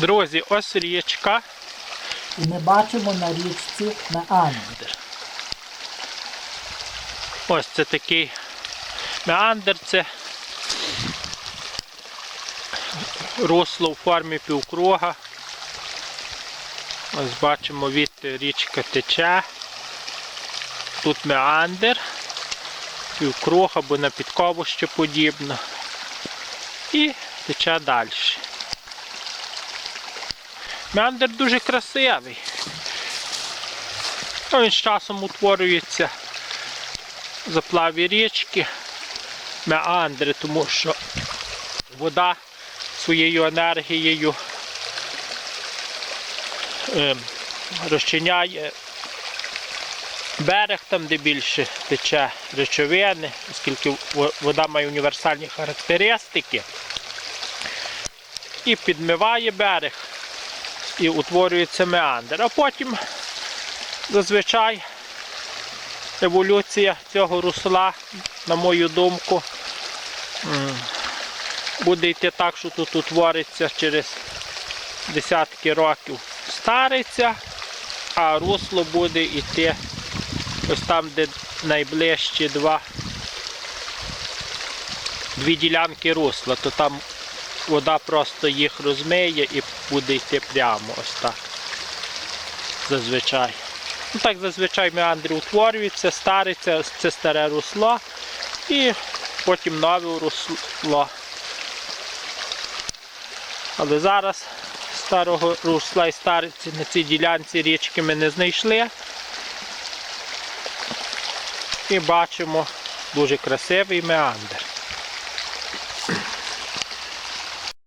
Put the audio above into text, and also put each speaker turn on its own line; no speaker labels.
Друзі, ось річка.
І ми бачимо на річці меандр.
Ось це такий меандр, це русло у формі півкруга. Ось бачимо від річка тече. Тут меандр, півкруг або на підкову ще подібно. І тече далі. Меандр дуже красивий. Ну, Він з часом утворюється. В заплаві річки, меандри, тому що вода своєю енергією ем, розчиняє берег там, де більше тече речовини, оскільки вода має універсальні характеристики. І підмиває берег і утворюється меандр. А потім зазвичай еволюція цього русла, на мою думку, буде йти так, що тут утвориться через десятки років стариться, а русло буде йти ось там, де найближчі два дві ділянки русла, то там вода просто їх розмиє і буде йти прямо ось так. Зазвичай. Ну так зазвичай меандри утворюються, стариться, це старе русло і потім нове русло. Але зараз старого русла і стариці на цій ділянці річки ми не знайшли. І бачимо дуже красивий меандр.